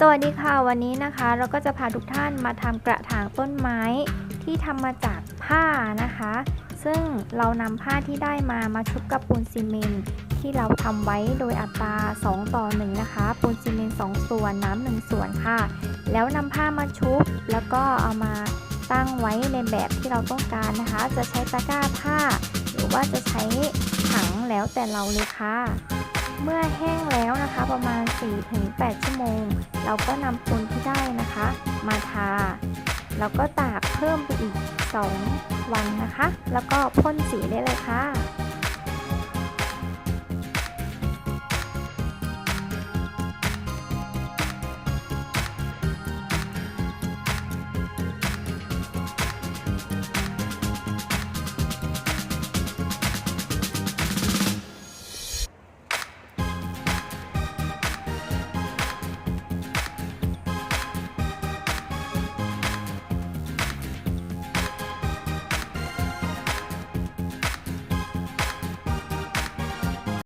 สวัสดีค่ะวันนี้นะคะเราก็จะพาทุกท่านมาทำกระถางต้นไม้ที่ทำมาจากผ้านะคะ ซึ่งเรานำผ้าที่ได้มามาชุบกับปูนซีเมนต์ที่เราทำไว้โดยอัตรา 2 ต่อ 1 นะคะ ปูนซีเมนต์2ส่วนน้ำ1ส่วนค่ะ แล้วนำผ้ามาชุบแล้วก็เอามาตั้งไว้ในแบบที่เราต้องการนะคะ จะใช้ตะกร้าผ้า หรือว่าจะใช้ถังแล้วแต่เราเลยค่ะ เมื่อแห้งแล้วนะคะประมาณ 4-8 ชั่วโมง เราก็นำปูนที่ได้นะคะ มาทา แล้วก็ตากเพิ่มไปอีก 2 วันนะคะ แล้วก็พ่นสีได้เลยค่ะ